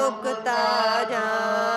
ਮੁਕਤਾ ਜਾਨ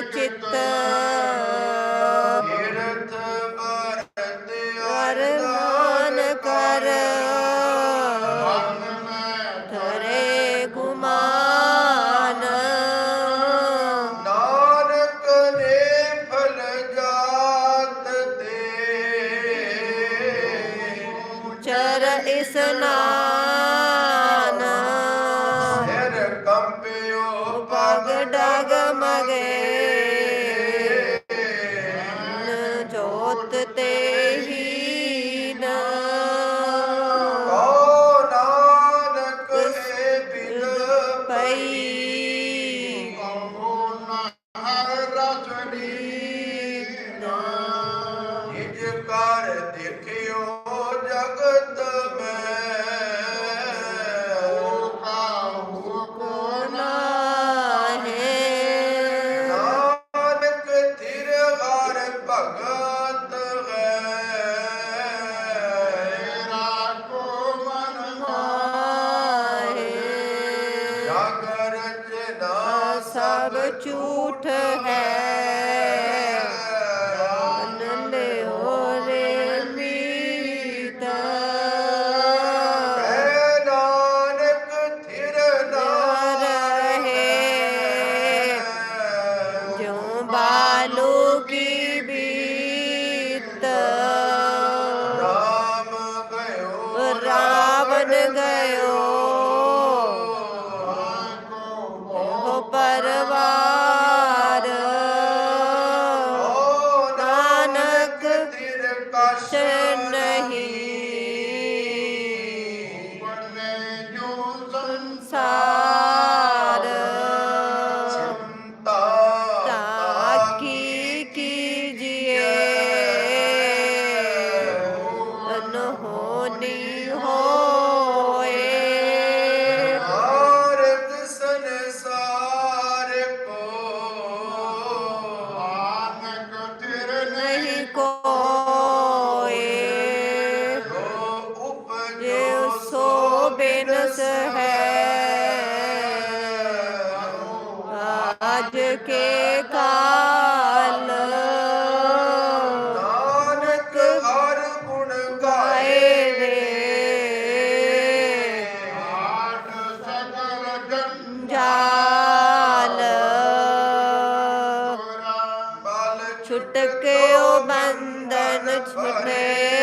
चित्त ਬਲ ਛੁਟਕਿਓ ਬੰਧਨ ਛੁਟੇ।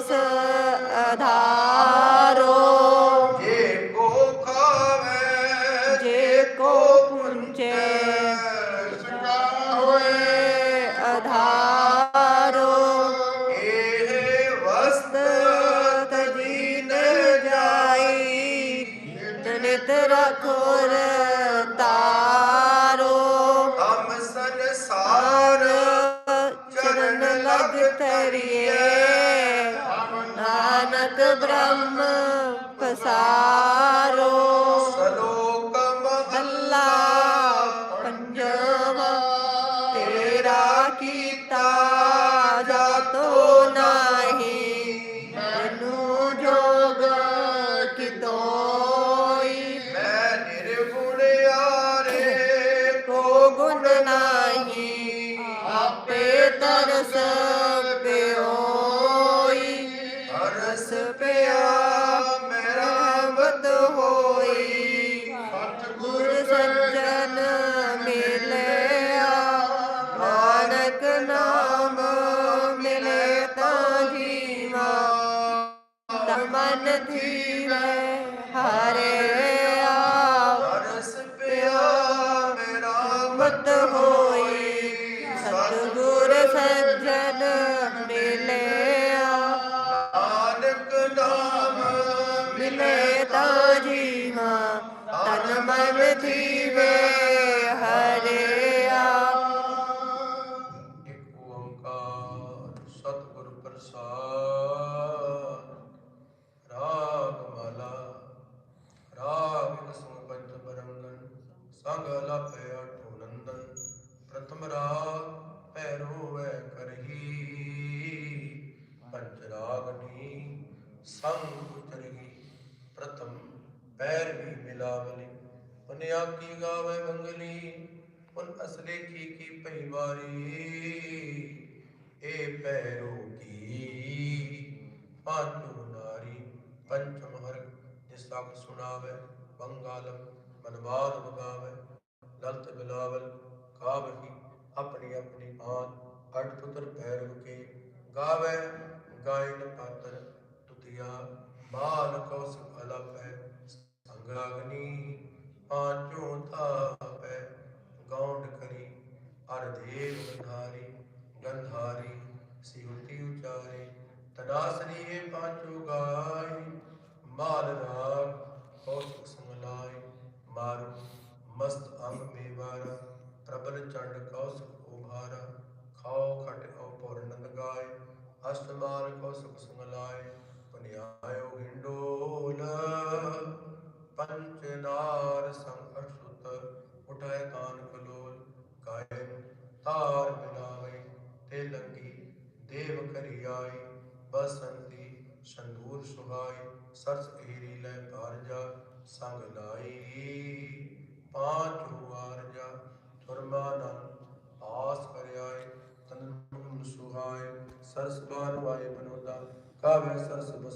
so ਤੇਰਾ ਤਨ ਮਨ ਪੁਨਿਆ ਕੀ ਗਾਵੇ ਮੰਗਲੀ ਉਨ ਅਸਲੇ ਕੀ ਕੀ ਪਈ ਵਾਰੀ। ਏ ਪੈਰੋ ਕੀ ਪਾਂਚੋ ਨਾਰੀ, ਪੰਚਮ ਹਰ ਜਿਸ ਤੱਕ ਸੁਣਾਵੇ, ਬੰਗਾਲਮ ਮਨਵਾਰ ਬਗਾਵੇ ਲਲਤ ਬਿਲਾਵਲ, ਕਾਵਹੀ ਆਪਣੀ ਆਪਣੀ ਆਨ ਅੜ ਪੁੱਤਰ ਭੈਰਵ ਕੇ ਗਾਵੇ। ਗਾਇਨ ਪਾਤਰ ਤੁਤਿਆ ਮਾਲ ਕੌਸਕ ਅਲਪੈ ਸੰਗਾਗਨੀ ਪਾਂਚੋ ਤਾਪੈ ਗੌਂਡ ਕਰੀ, ਅਰ ਦੇਵ ਗੰਧਾਰੀ ਗੰਧਾਰੀ ਸਿਉਤੀ ਉਚਾਰੇ ਤਦਾਸਰੀ ਇਹ ਪਾਂਚੋ ਗਾਈ ਮਾਲ ਰਾਗ ਕੌਸਕ ਸਮਲਾਈ, ਮਾਰੂ, ਮਸਤ ਅੰਗ ਮੇਵਾਰਾ, ਪ੍ਰਬਲ ਚੰਡ ਕੌਸਕ ਉਭਾਰਾ, ਖਾਓ ਖਟ ਔਪਰ ਨੰਦ ਗਾਏ ਅਸ਼ਟਮਾਲ ਕੌਸਕ ਸੁਮਲਾਏ, ਪੁਨਿਆਇਓ ਹਿੰਡੋਲ ਪੰਚ ਨਾਰ ਸੰਗ ਅਸ਼ੁਤ ਉਠਾਏ ਕਾਨ ਕਲੋਲ ਕਾਇ ਤਾਰ ਮਿਲਾਵੇ, ਤੇ ਲੰਗੀ ਦੇਵ ਕਰੀ ਆਈ ਬਸੰਤੀ ਸੰਦੂਰ ਸੁਹਾਈ ਸਰਸ ਏਰੀ ਲੈ ਭਾਰ ਜਾ, ਸੰਗ ਲਾਈ ਪਾਂਚ ਵਾਰ ਜਾ ਤੁਰਮਾਨੰ ਆਸ ਕਰਿਆਏ ਤਨ ਸੁਹਾਏ, ਸਰਸ ਬਾਨ ਵਾਏ ਬਨੋਦਾ, ਕਾਵੇ ਸਰਸ ਬਸੰਤ